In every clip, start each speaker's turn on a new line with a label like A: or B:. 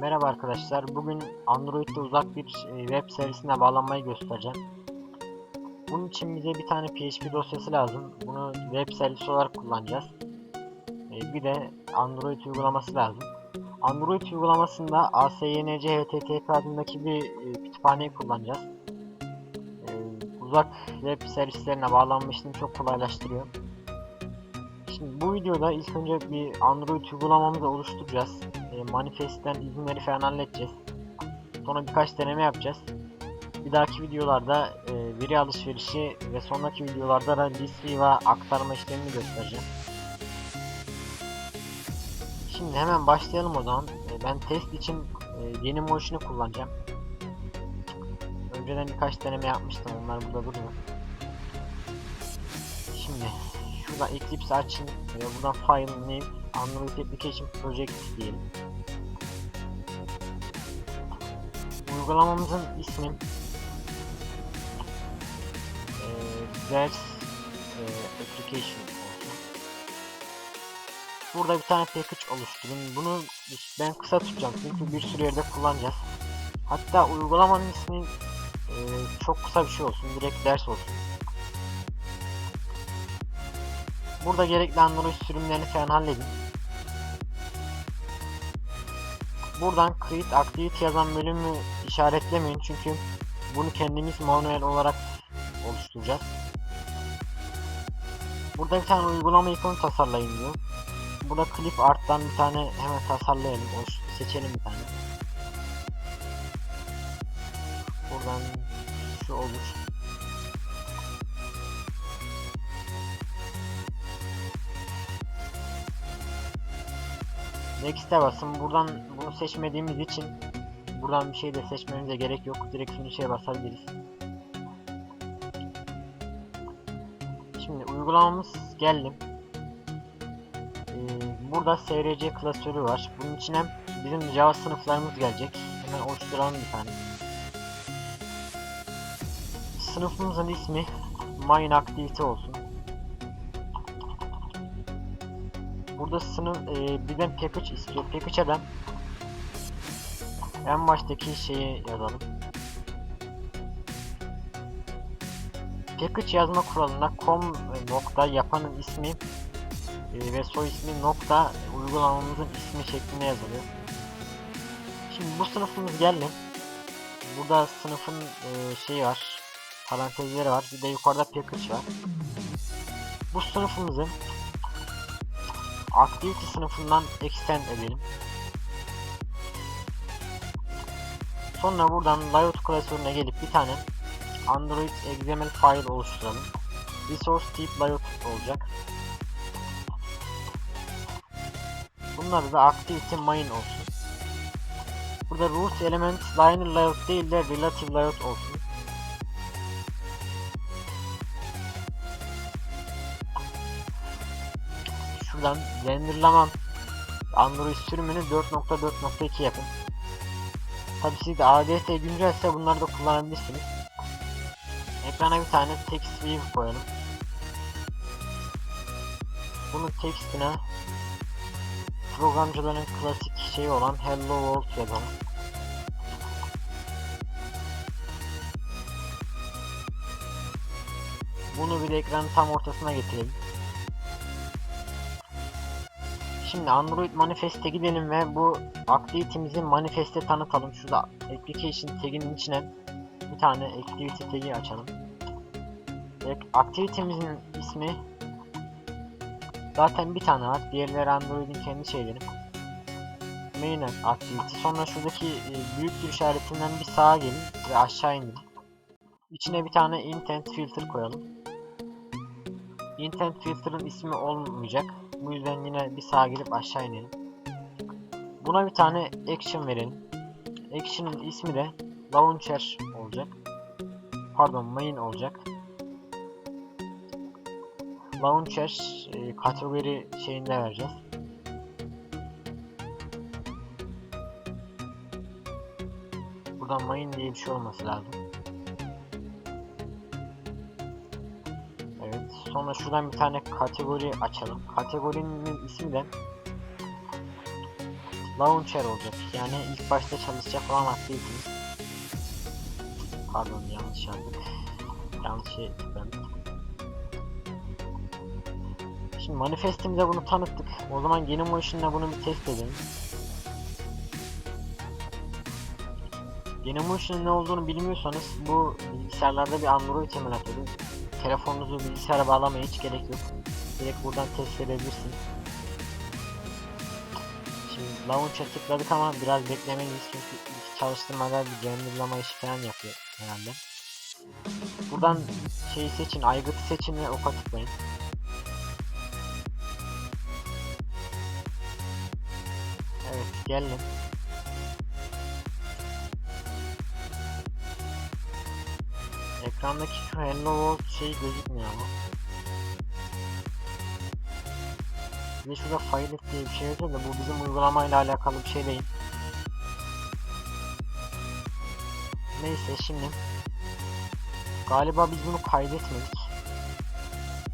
A: Merhaba arkadaşlar. Bugün Android'de uzak bir e, web servisine bağlanmayı göstereceğim. Bunun için bize bir tane PHP dosyası lazım. Bunu web servisi olarak kullanacağız. E, Bir de Android uygulaması lazım. Android uygulamasında ASYNC HTTP adındaki bir e, kütüphaneyi kullanacağız. Uzak web servislerine bağlanma işini çok kolaylaştırıyor. Şimdi bu videoda ilk önce bir Android uygulamamızı oluşturacağız. E, manifestten izinleri falan halledeceğiz. Sonra birkaç deneme yapacağız. Bir dahaki videolarda e, veri alışverişi ve sonraki videolarda da list ve aktarma işlemini göstereceğim. Şimdi hemen başlayalım o zaman. E, ben test için e, yeni Motion'u kullanacağım. Önceden birkaç deneme yapmıştım. Onlar burada duruyor. Şimdi şuradan Eclipse açın. E, buradan File Name Android Application Project diyelim. Uygulamamızın ismi e, Ders e, Application olsun. Burada bir tane package oluşturun. Bunu ben kısa tutacağım çünkü bir sürü yerde kullanacağız. Hatta uygulamanın ismi e, çok kısa bir şey olsun. Direkt ders olsun. Burada gerekli Android sürümlerini falan halledin. Buradan Create Activity yazan bölümü işaretlemeyin çünkü bunu kendimiz manuel olarak oluşturacağız. Burada bir tane uygulama ikonu tasarlayın diyor. Burada Clip Art'tan bir tane hemen tasarlayalım. Seçelim bir tane. Buradan şu olur. Next'e basın. Buradan bunu seçmediğimiz için buradan bir şey de seçmemize gerek yok. Direkt finish'e basabiliriz. Şimdi uygulamamız geldi. Ee, burada SRC klasörü var. Bunun içine bizim Java sınıflarımız gelecek. Hemen oluşturalım bir tane. Sınıfımızın ismi Main Activity olsun. Burada sınıf e, birden package istiyor. Package'e ben en baştaki şeyi yazalım. Package yazma kuralında com nokta yapanın ismi e, ve soy ismi nokta uygulamamızın ismi şeklinde yazılıyor. Şimdi bu sınıfımız geldi. Burada sınıfın e, şeyi var. Parantezleri var. Bir de yukarıda package var. Bu sınıfımızı Activity sınıfından extend edelim. Sonra buradan layout klasörüne gelip bir tane Android XML file oluşturalım. Resource tip layout olacak. Bunlar da activity main olsun. Burada root element liner layout değil de relative layout olsun. Şuradan renderlamam Android sürümünü 4.4.2 yapın. Tabi siz de ADS güncelse bunları da kullanabilirsiniz. Ekrana bir tane text view koyalım. Bunun tekstine programcıların klasik şeyi olan Hello World yazalım. Bunu bir ekranın tam ortasına getirelim. Şimdi Android Manifest'e gidelim ve bu activity'mizi manifest'e tanıtalım. Şurada application tag'inin içine bir tane activity tag'i açalım. Ve activity'mizin ismi zaten bir tane var. Diğerleri Android'in kendi şeyleri. Main activity. Sonra şuradaki e, büyük bir işaretinden bir sağa gelin ve aşağı inin. İçine bir tane intent filter koyalım. Intent filter'ın ismi olmayacak. Bu yüzden yine bir sağa gelip aşağı inelim. Buna bir tane action verelim. Action'ın ismi de launcher olacak. Pardon main olacak. Launcher e, kategori şeyinde vereceğiz. Burada main diye bir şey olması lazım. Sonra şuradan bir tane kategori açalım. Kategorinin ismi de launcher olacak. Yani ilk başta çalışacak olan aktivitemiz. Pardon yanlış yazdık. Yanlış şey tıkladık. Şimdi manifestimize bunu tanıttık. O zaman Genymotion'la bunu bir test edelim. Genymotion'ın ne olduğunu bilmiyorsanız bu bilgisayarlarda bir Android emülatörü. Telefonunuzu bilgisayara bağlamaya hiç gerek yok. Direkt buradan test edebilirsiniz. Şimdi launcher tıkladık ama biraz beklemeliyiz çünkü çalıştırmada bir renderlama işi falan yapıyor herhalde. Buradan şeyi seçin, aygıtı seçin ve oka tıklayın. Evet, gelin. Ekrandaki Hello World şey gözükmüyor ama. Bir şurada Filet diye bir şey yazıyor da bu bizim uygulamayla alakalı bir şey değil. Neyse şimdi galiba biz bunu kaydetmedik.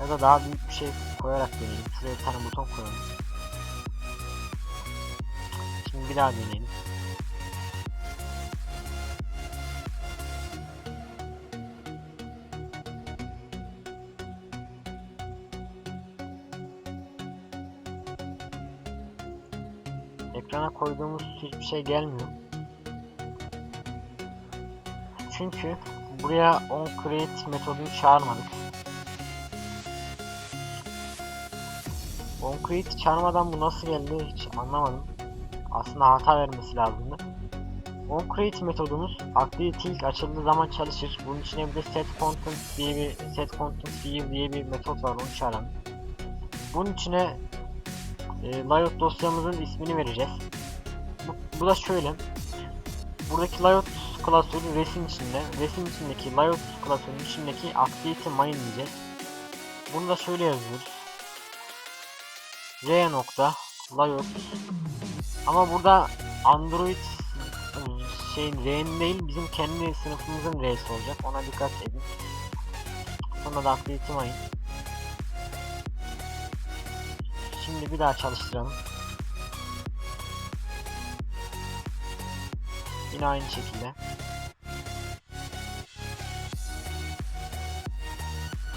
A: Ya da daha büyük bir şey koyarak deneyelim. Şuraya bir tane buton koyalım. Şimdi bir daha deneyelim. Ekrana koyduğumuz hiçbir şey gelmiyor. Çünkü buraya onCreate metodunu çağırmadık. OnCreate çağırmadan bu nasıl geldi hiç anlamadım. Aslında hata vermesi lazımdı. OnCreate metodumuz Activity ilk açıldığı zaman çalışır. Bunun içine bir de set content diye bir set content diye bir metot var onu çağıralım. Bunun içine e, layout dosyamızın ismini vereceğiz. Bu, bu da şöyle. Buradaki layout klasörü resim içinde. Resim içindeki layout klasörünün içindeki activity mine diyeceğiz. Bunu da şöyle yazıyoruz. R nokta layout ama burada Android şeyin R'nin değil bizim kendi sınıfımızın R'si olacak. Ona dikkat edin. Sonra da activity mine. Şimdi bir daha çalıştıralım. Yine aynı şekilde.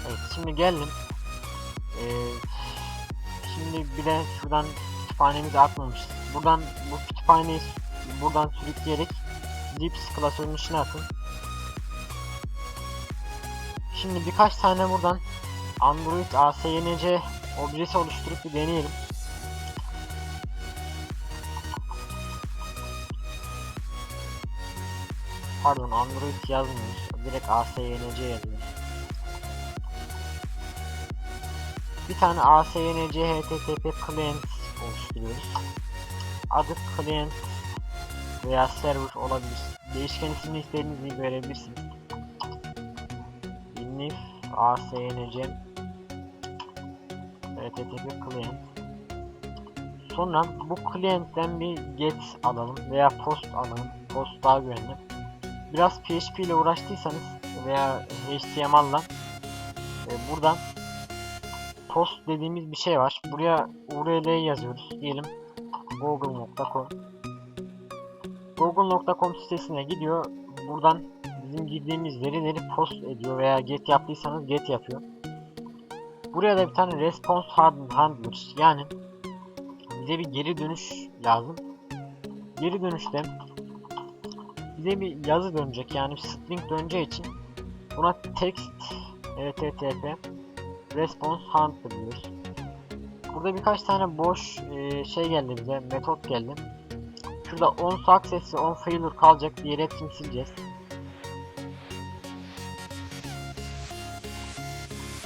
A: Evet şimdi geldim. Ee, şimdi bir de şuradan kütüphanemizi atmamışız. Buradan bu kütüphaneyi buradan sürükleyerek Zips klasörünün içine atın. Şimdi birkaç tane buradan Android ASYNC objesi oluşturup bir deneyelim. Pardon Android yazmıyoruz. Direkt ASYNC yazıyoruz. Bir tane ASYNC HTTP client oluşturuyoruz. Adı client veya server olabilir. Değişken ismini istediğiniz gibi verebilirsiniz. Inif ASYNC HTTP client Sonra bu client'ten bir get alalım veya post alalım. Post daha güvenli. Biraz PHP ile uğraştıysanız veya HTML'la e, buradan post dediğimiz bir şey var. Buraya URL yazıyoruz. Diyelim google.com google.com sitesine gidiyor. Buradan bizim girdiğimiz verileri post ediyor veya get yaptıysanız get yapıyor. Buraya da bir tane response handler yani bize bir geri dönüş lazım. Geri dönüşte bize bir yazı dönecek yani string döneceği için buna text http response handler diyoruz. Burada birkaç tane boş e, şey geldi bize metot geldi. Şurada on success ve on failure kalacak diğer hepsini sileceğiz.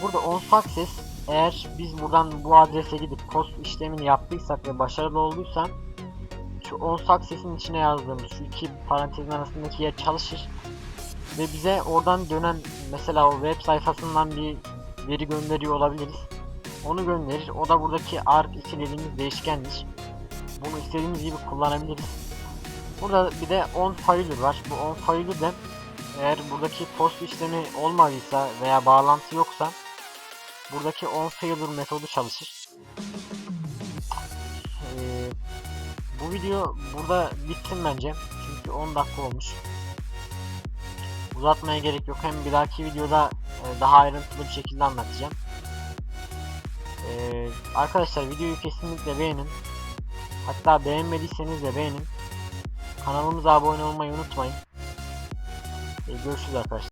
A: Burada on success eğer biz buradan bu adrese gidip post işlemini yaptıysak ve başarılı olduysa şu on success'in içine yazdığımız şu iki parantezin arasındaki yer çalışır ve bize oradan dönen mesela o web sayfasından bir veri gönderiyor olabiliriz. Onu gönderir. O da buradaki arg2 dediğimiz değişkendir. Bunu istediğimiz gibi kullanabiliriz. Burada bir de on failure var. Bu on failure de eğer buradaki post işlemi olmadıysa veya bağlantı yoksa buradaki on failure metodu çalışır. Ee, bu video burada bitsin bence. Çünkü 10 dakika olmuş. Uzatmaya gerek yok. Hem bir dahaki videoda e, daha ayrıntılı bir şekilde anlatacağım. Ee, arkadaşlar videoyu kesinlikle beğenin. Hatta beğenmediyseniz de beğenin. Kanalımıza abone olmayı unutmayın. Ee, görüşürüz arkadaşlar.